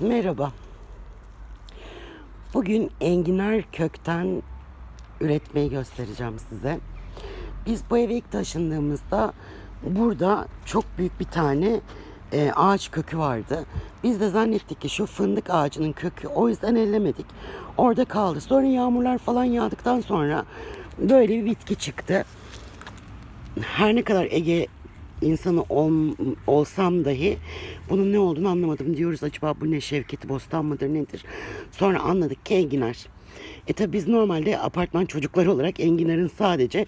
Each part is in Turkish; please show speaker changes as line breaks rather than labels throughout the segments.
Merhaba. Bugün enginar kökten üretmeyi göstereceğim size. Biz bu eve ilk taşındığımızda burada çok büyük bir tane e, ağaç kökü vardı. Biz de zannettik ki şu fındık ağacının kökü o yüzden ellemedik. Orada kaldı. Sonra yağmurlar falan yağdıktan sonra böyle bir bitki çıktı. Her ne kadar Ege insanı ol, olsam dahi bunun ne olduğunu anlamadım diyoruz. Acaba bu ne Şevketi Bostan mıdır nedir? Sonra anladık ki enginar. E tabi biz normalde apartman çocukları olarak enginarın sadece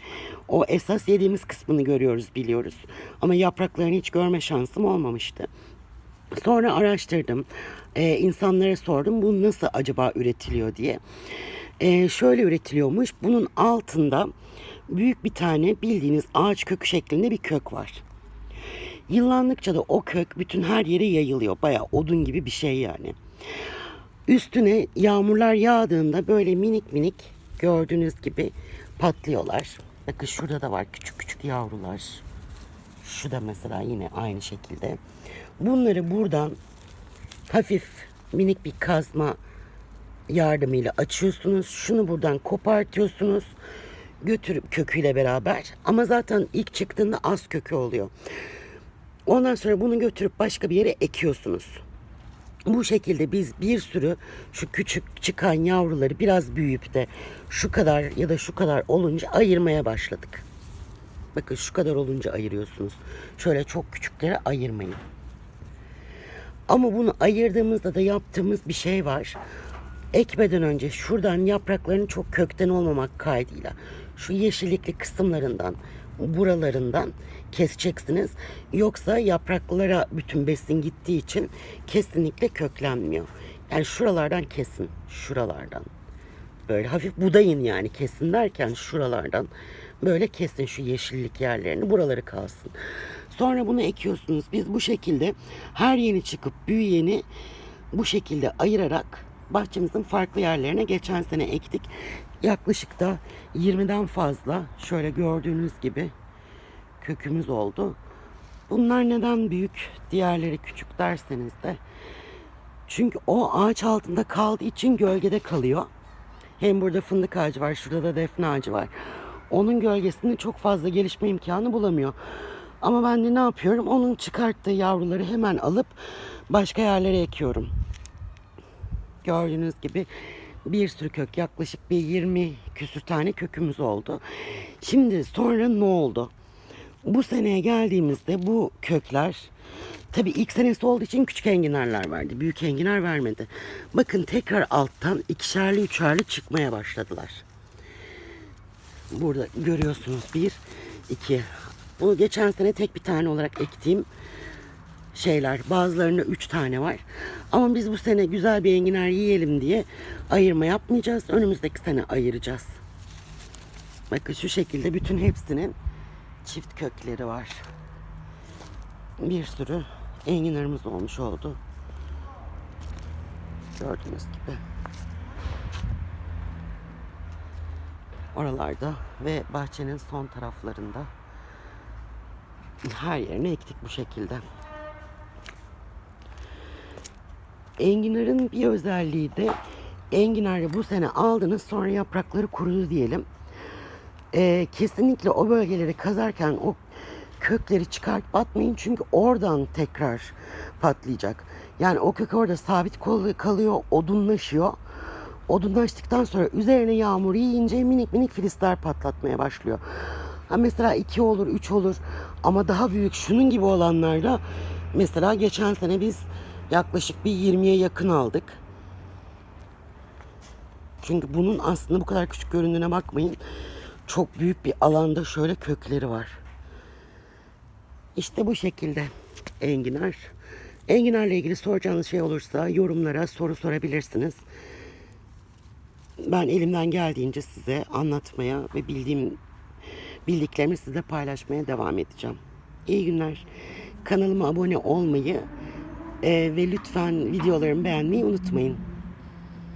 o esas yediğimiz kısmını görüyoruz biliyoruz. Ama yapraklarını hiç görme şansım olmamıştı. Sonra araştırdım. Ee, insanlara sordum bu nasıl acaba üretiliyor diye. Ee, şöyle üretiliyormuş. Bunun altında büyük bir tane bildiğiniz ağaç kökü şeklinde bir kök var. Yıllandıkça da o kök bütün her yere yayılıyor. Bayağı odun gibi bir şey yani. Üstüne yağmurlar yağdığında böyle minik minik gördüğünüz gibi patlıyorlar. Bakın şurada da var küçük küçük yavrular. Şu da mesela yine aynı şekilde. Bunları buradan hafif minik bir kazma yardımıyla açıyorsunuz. Şunu buradan kopartıyorsunuz. Götürüp köküyle beraber. Ama zaten ilk çıktığında az kökü oluyor. Ondan sonra bunu götürüp başka bir yere ekiyorsunuz. Bu şekilde biz bir sürü şu küçük çıkan yavruları biraz büyüyüp de şu kadar ya da şu kadar olunca ayırmaya başladık. Bakın şu kadar olunca ayırıyorsunuz. Şöyle çok küçüklere ayırmayın. Ama bunu ayırdığımızda da yaptığımız bir şey var. Ekmeden önce şuradan yapraklarını çok kökten olmamak kaydıyla şu yeşillikli kısımlarından buralarından keseceksiniz. Yoksa yapraklara bütün besin gittiği için kesinlikle köklenmiyor. Yani şuralardan kesin. Şuralardan. Böyle hafif budayın yani kesin derken şuralardan böyle kesin şu yeşillik yerlerini buraları kalsın. Sonra bunu ekiyorsunuz. Biz bu şekilde her yeni çıkıp büyüyeni bu şekilde ayırarak bahçemizin farklı yerlerine geçen sene ektik. Yaklaşık da 20'den fazla şöyle gördüğünüz gibi kökümüz oldu. Bunlar neden büyük, diğerleri küçük derseniz de çünkü o ağaç altında kaldığı için gölgede kalıyor. Hem burada fındık ağacı var, şurada da defne ağacı var. Onun gölgesinde çok fazla gelişme imkanı bulamıyor. Ama ben de ne yapıyorum? Onun çıkarttığı yavruları hemen alıp başka yerlere ekiyorum. Gördüğünüz gibi bir sürü kök yaklaşık bir 20 küsür tane kökümüz oldu. Şimdi sonra ne oldu? Bu seneye geldiğimizde bu kökler tabii ilk senesi olduğu için küçük enginarlar verdi. Büyük enginar vermedi. Bakın tekrar alttan ikişerli üçerli çıkmaya başladılar. Burada görüyorsunuz bir, iki. Bunu geçen sene tek bir tane olarak ektiğim şeyler. Bazılarında üç tane var. Ama biz bu sene güzel bir enginar yiyelim diye ayırma yapmayacağız. Önümüzdeki sene ayıracağız. Bakın şu şekilde bütün hepsinin çift kökleri var. Bir sürü enginarımız olmuş oldu. Gördüğünüz gibi. Oralarda ve bahçenin son taraflarında her yerine ektik bu şekilde. Enginarın bir özelliği de enginarı bu sene aldınız sonra yaprakları kurudu diyelim. Ee, kesinlikle o bölgeleri kazarken o kökleri çıkartıp atmayın çünkü oradan tekrar patlayacak. Yani o kök orada sabit kal- kalıyor, odunlaşıyor. Odunlaştıktan sonra üzerine yağmur yiyince minik minik filizler patlatmaya başlıyor. Ha mesela iki olur, üç olur ama daha büyük şunun gibi olanlarda mesela geçen sene biz yaklaşık bir 20'ye yakın aldık. Çünkü bunun aslında bu kadar küçük göründüğüne bakmayın. Çok büyük bir alanda şöyle kökleri var. İşte bu şekilde enginar. Enginarla ilgili soracağınız şey olursa yorumlara soru sorabilirsiniz. Ben elimden geldiğince size anlatmaya ve bildiğim bildiklerimi size paylaşmaya devam edeceğim. İyi günler. Kanalıma abone olmayı e, ve lütfen videolarımı beğenmeyi unutmayın.